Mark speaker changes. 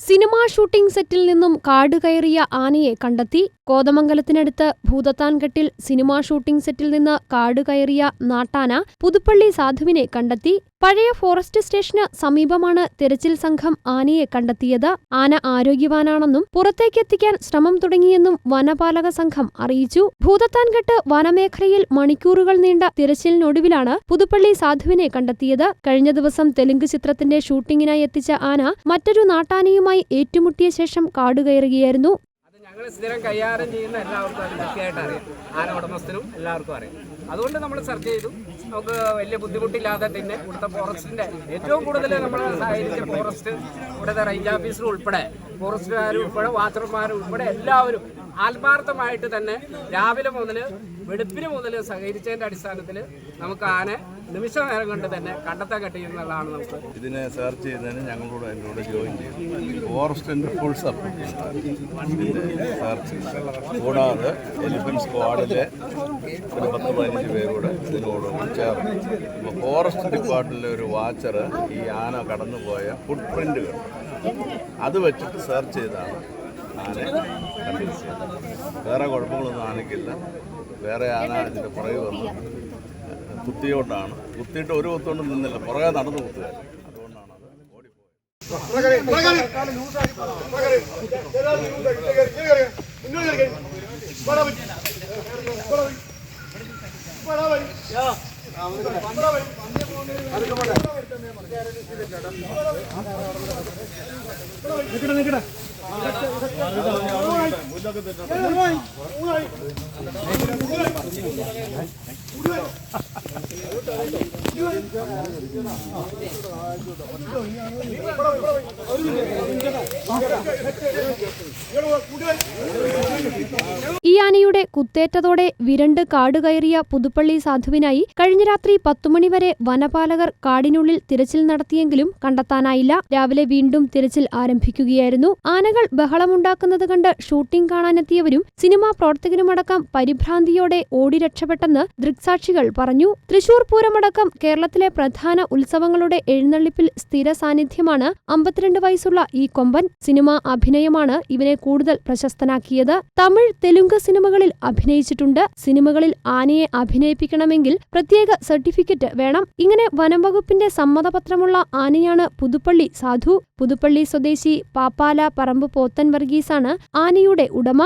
Speaker 1: Cinema shooting സെറ്റിൽ നിന്നും കാട് കയറിയ ആനയെ കണ്ടെത്തി കോതമംഗലത്തിനടുത്ത് ഭൂതത്താൻകെട്ടിൽ സിനിമാ ഷൂട്ടിംഗ് സെറ്റിൽ നിന്ന് കാട് കയറിയ നാട്ടാന പുതുപ്പള്ളി സാധുവിനെ കണ്ടെത്തി പഴയ ഫോറസ്റ്റ് സ്റ്റേഷന് സമീപമാണ് തിരച്ചിൽ സംഘം ആനയെ കണ്ടെത്തിയത്. ആന ആരോഗ്യവാനാണെന്നും പുറത്തേക്കെത്തിക്കാൻ ശ്രമം തുടങ്ങിയെന്നും വനപാലക സംഘം അറിയിച്ചു. ഭൂതത്താൻകെട്ട് വനമേഖലയിൽ മണിക്കൂറുകൾ നീണ്ട തിരച്ചിലിനൊടുവിലാണ് പുതുപ്പള്ളി സാധുവിനെ കണ്ടെത്തിയത്. കഴിഞ്ഞ ദിവസം തെലുങ്ക് ചിത്രത്തിന്റെ ഷൂട്ടിങ്ങിനായി എത്തിച്ച ആന മറ്റൊരു നാട്ടാനയുമായി ഏറ്റുമുട്ടിയ ശേഷം കാടുകയറുകയായിരുന്നു.
Speaker 2: ഞങ്ങൾ സ്ഥിരം കൈകാര്യം ചെയ്യുന്ന എല്ലാവർക്കും അത് കൃത്യമായിട്ട് അറിയാം. ആന ഉടമസ്ഥനും എല്ലാവർക്കും അറിയാം. അതുകൊണ്ട് നമ്മൾ സെർച്ച് ചെയ്തു. നമുക്ക് വലിയ ബുദ്ധിമുട്ടില്ലാതെ തന്നെ ഇവിടുത്തെ ഫോറസ്റ്റിന്റെ ഏറ്റവും കൂടുതൽ നമ്മൾ സഹകരിച്ച ഫോറസ്റ്റ് ഇവിടുത്തെ റേഞ്ച് ഓഫീസർ ഉൾപ്പെടെ ഫോറസ്റ്റുകാരും ഉൾപ്പെടെ വാച്ചർമാരും ഉൾപ്പെടെ എല്ലാവരും ആത്മാർത്ഥമായിട്ട് തന്നെ രാവിലെ മുതൽ വെളുപ്പിന് മുതൽ സഹകരിച്ചതിന്റെ അടിസ്ഥാനത്തിൽ നമുക്ക് ആനെ നിമിഷ നേരം കൊണ്ട് തന്നെ കണ്ടെത്താൻ കഴിയുന്നതാണ് നമുക്ക്.
Speaker 3: ഇതിനെ സെർച്ച് ചെയ്തതിന് ഞങ്ങളോട് കൂടെ ജോയിൻ ചെയ്തു. ഫോറസ്റ്റിന്റെ ഫുൾ സപ്പോർട്ട് കൂടാതെ എലിഫന്റ് സ്ക്വാഡിലെ ഒരു പത്ത് പതിനഞ്ച് പേരോട് ഇതിനോട് ചേർന്ന്. അപ്പോൾ ഫോറസ്റ്റ് ഡിപ്പാർട്ട്മെന്റിലെ ഒരു വാച്ചർ ഈ ആന കടന്നുപോയ ഫുട് പ്രിന്റുകൾ അത് വെച്ചിട്ട് സെർച്ച് ചെയ്താണ്. വേറെ കുഴപ്പങ്ങളൊന്നും ആനയ്ക്കില്ല വേറെ ആന ഇതിന്റെ പുറകെ വന്നു കുത്തിയോണ്ടാണ് കുത്തിയിട്ട് ഒരു കുത്തുകൊണ്ട് നിന്നില്ല പുറകെ നടന്നു കുത്തുക അതുകൊണ്ടാണ് അത് ഓടിപ്പോയത്
Speaker 1: ഈ ആനയുടെ കുത്തേറ്റതോടെ വിരണ്ട് കാടുകയറിയ പുതുപ്പള്ളി സാധുവിനായി കഴിഞ്ഞ രാത്രി പത്തുമണിവരെ വനപാലകർ കാടിനുള്ളിൽ തിരച്ചിൽ നടത്തിയെങ്കിലും കണ്ടെത്താനായില്ല. രാവിലെ വീണ്ടും തിരച്ചിൽ ആരംഭിക്കുകയായിരുന്നു. ആനകൾ ബഹളമുണ്ടാക്കുന്നത് കണ്ട് ഷൂട്ടിംഗ് കാണാനെത്തിയവരും സിനിമാ പ്രവർത്തകരുമടക്കം പരിഭ്രാന്തിയോടെ ഓടി രക്ഷപ്പെട്ടെന്ന് ദൃക്സാക്ഷികൾ പറഞ്ഞു. തൃശൂർ പൂരമടക്കം കേരളത്തിലെ പ്രധാന ഉത്സവങ്ങളുടെ എഴുന്നള്ളിപ്പിൽ സ്ഥിര സാന്നിധ്യമാണ് അമ്പത്തിരണ്ട് വയസ്സുള്ള ഈ കൊമ്പൻ. സിനിമാ അഭിനയമാണ് ഇവനെ കൂടുതൽ പ്രശസ്തനാക്കിയത്. തമിഴ് തെലുങ്ക് സിനിമകളിൽ അഭിനയിച്ചിട്ടുണ്ട്. സിനിമകളിൽ ആനയെ അഭിനയിപ്പിക്കണമെങ്കിൽ പ്രത്യേക സർട്ടിഫിക്കറ്റ് വേണം. ഇങ്ങനെ വനം വകുപ്പിന്റെ സമ്മതപത്രമുള്ള ആനയാണ് പുതുപ്പള്ളി സാധു. പുതുപ്പള്ളി സ്വദേശി പാപ്പാല പറമ്പ് പോത്തൻ വർഗീസാണ് ആനയുടെ ഉടമ.